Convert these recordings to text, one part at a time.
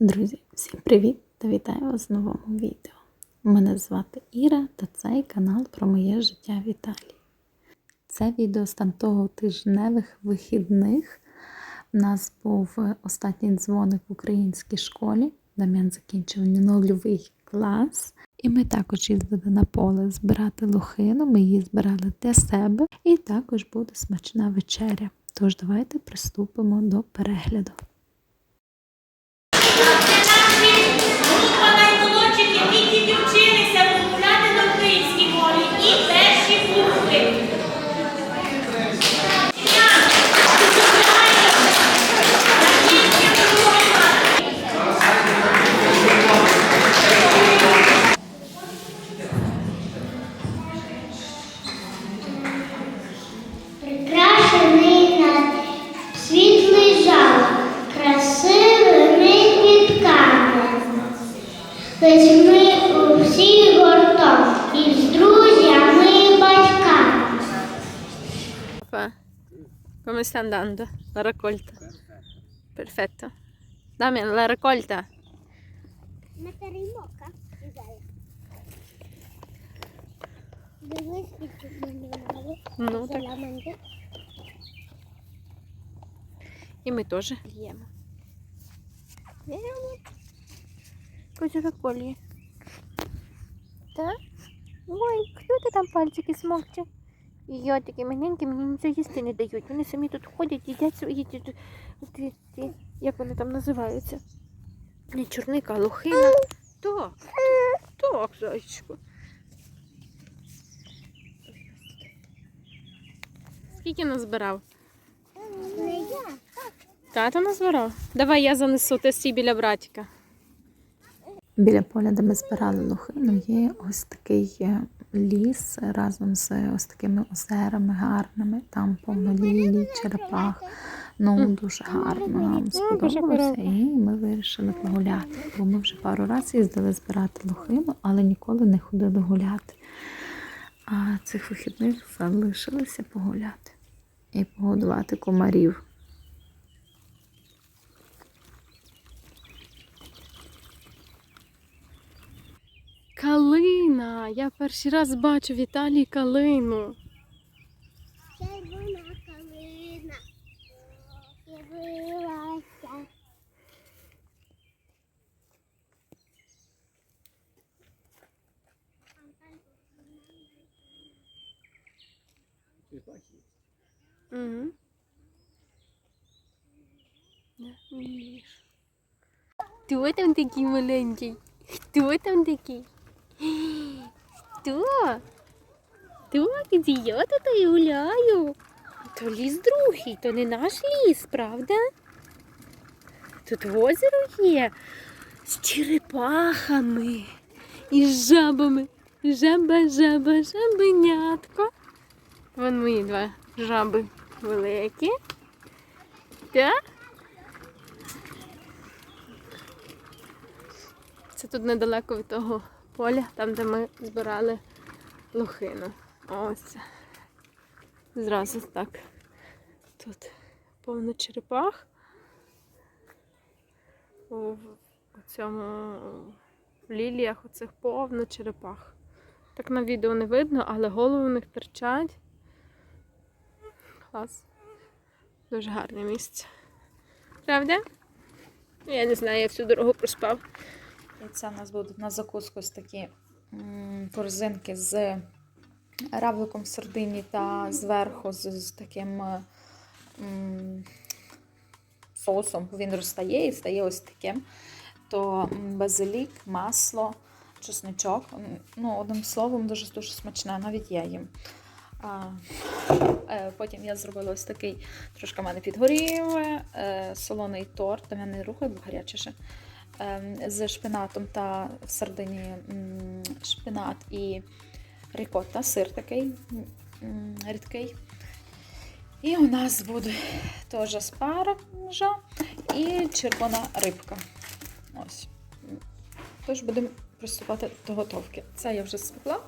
Друзі, всім привіт та вітаю вас в новому відео. Мене звати Іра та цей канал про моє життя в Італії. Це відео з тамтого тижневих вихідних. У нас був останній дзвоник в українській школі. Дам'ян закінчив нульовий клас. І ми також їздили на поле збирати лохину. Ми її збирали для себе, і також буде смачна вечеря. Тож давайте приступимо до перегляду. Come sta andando la raccolta? Perfetto. Damian, la raccolta. Материмока. Дивись, скільки малювали. Ну, так. Зелененькі. І ми теж л'ємо. Л'ємо. Cosa раколі? Так? Ой, хто ти там пальчики Смокче? Я такі маленькі, мені нічого їсти не дають. Вони самі тут ходять, їдять свої ті, ті, ті, як вони там називаються? Не чорника, а лохина. Так, так, зайчику. Скільки назбирав? Тато назбирав? Давай я занесу, ти стій біля братика. Біля поля, де ми збирали лохину, є ось такий е, ліс разом з ось такими озерами гарними. Там повно лілій, черепах. Ну, дуже гарно нам сподобалося, і ми вирішили погуляти. Бо ми вже пару разів їздили збирати лохину, але ніколи не ходили гуляти. А цих вихідних залишилося погуляти і погодувати комарів. Калина! Я перший раз бачу в Італії калину. Червона калина. З'явилася. Угу. Хто там такий маленький? Хто там такий? Хто? Хто? Де я тут і гуляю? То ліс другий, то не наш ліс, правда? Тут озеро є з черепахами і з жабами. Жаба, жаба, жабенятко. Вон мої два жаби великі. Так? Це тут недалеко від того поля, там, де ми збирали лохину. Ось. Зразу так. Тут повно черепах. У, цьому в ліліях оцих повно черепах. Так на відео не видно, але голови у них торчать. Клас. Дуже гарне місце. Правда? Я не знаю, я всю дорогу проспав. І це у нас будуть на закуску ось такі корзинки з равликом в сердині та зверху з, з таким е, м, соусом. Він розстає і стає ось таким. То базилік, масло, чесничок. Ну, одним словом, дуже дуже смачне, навіть я їм. А, е, потім я зробила ось такий, трошки в мене підгорів, е, солоний торт, до мене не рухай, бо гаряче ще з шпинатом та в сардині шпинат і рікотта, сир такий рідкий. І у нас буде теж спаржа і червона рибка. Ось. Тож будемо приступати до готовки. Це я вже спекла.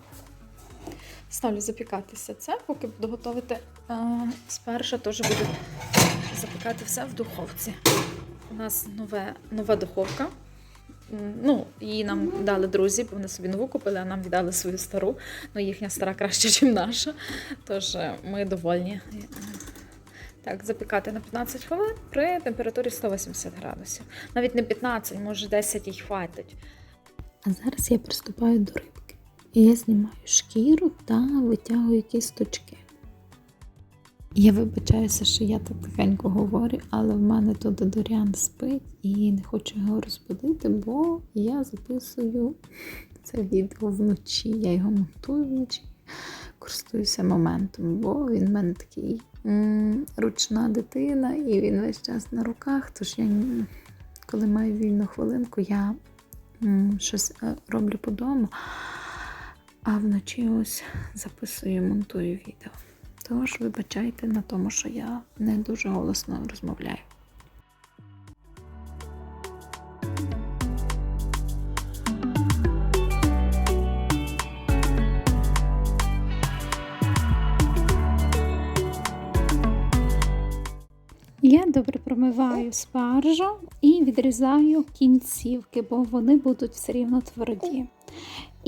Ставлю запікатися це, поки буду готувати е, спаржа, теж буду запікати все в духовці. Нас нове, нова духовка. Ну, її нам дали друзі, бо вони собі нову купили, а нам віддали свою стару. Ну, їхня стара краще, ніж наша. Тож е, ми довольні. Е, Так, запікати на 15 хвилин при температурі 180 градусів. Навіть не 15, може 10 і хватить. А зараз я приступаю до рибки. Я знімаю шкіру та витягую кісточки. Я вибачаюся, що я так тихенько говорю, але в мене тут Доріан спить і не хочу його розбудити, бо я записую це відео вночі. Я його монтую вночі, користуюся моментом, бо він в мене такий м, ручна дитина, і він весь час на руках. Тож я, коли маю вільну хвилинку, я м, щось е, роблю по дому, а вночі ось записую, монтую відео. Тож вибачайте на тому, що я не дуже голосно розмовляю. Я добре промиваю спаржу і відрізаю кінцівки, бо вони будуть все рівно тверді.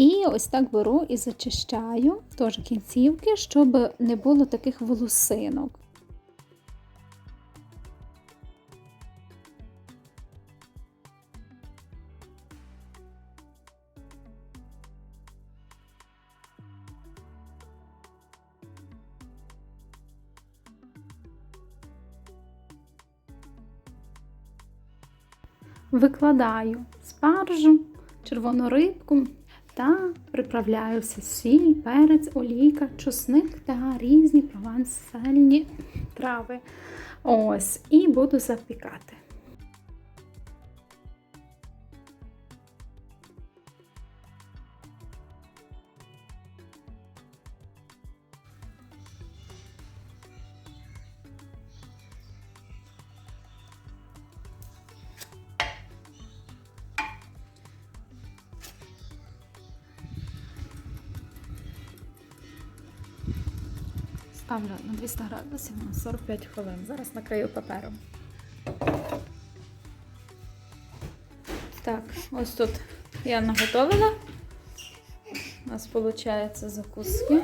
І ось так беру і зачищаю теж кінцівки, щоб не було таких волосинок. Викладаю спаржу, червону рибку та приправляю все сіль, перець, олійка, чесник та різні провансальні трави. Ось, і буду запікати. Ставлю на 200 градусів на 45 хвилин. Зараз накрию папером. Так, ось тут я наготовила. У нас виходить закуски.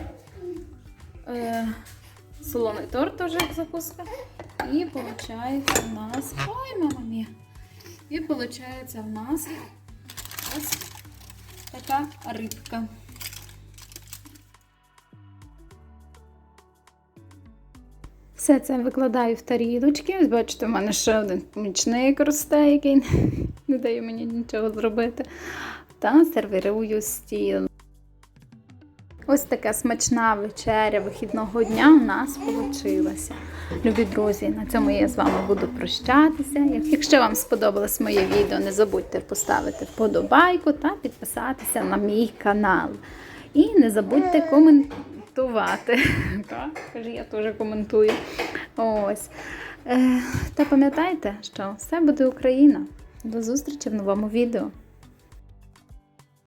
Е, солоний торт теж як закуска. І виходить у нас. Ой, мама мія. І виходить у нас ось така рибка. Все це викладаю в тарілочки. Ось бачите, в мене ще один помічник росте, який не дає мені нічого зробити. Та сервірую стіл. Ось така смачна вечеря вихідного дня у нас вийшла. Любі друзі, на цьому я з вами буду прощатися. Якщо вам сподобалось моє відео, не забудьте поставити вподобайку та підписатися на мій канал. І не забудьте коментувати. Так, Каже, я теж коментую. Ось. Е, Та пам'ятайте, що все буде Україна. До зустрічі в новому відео.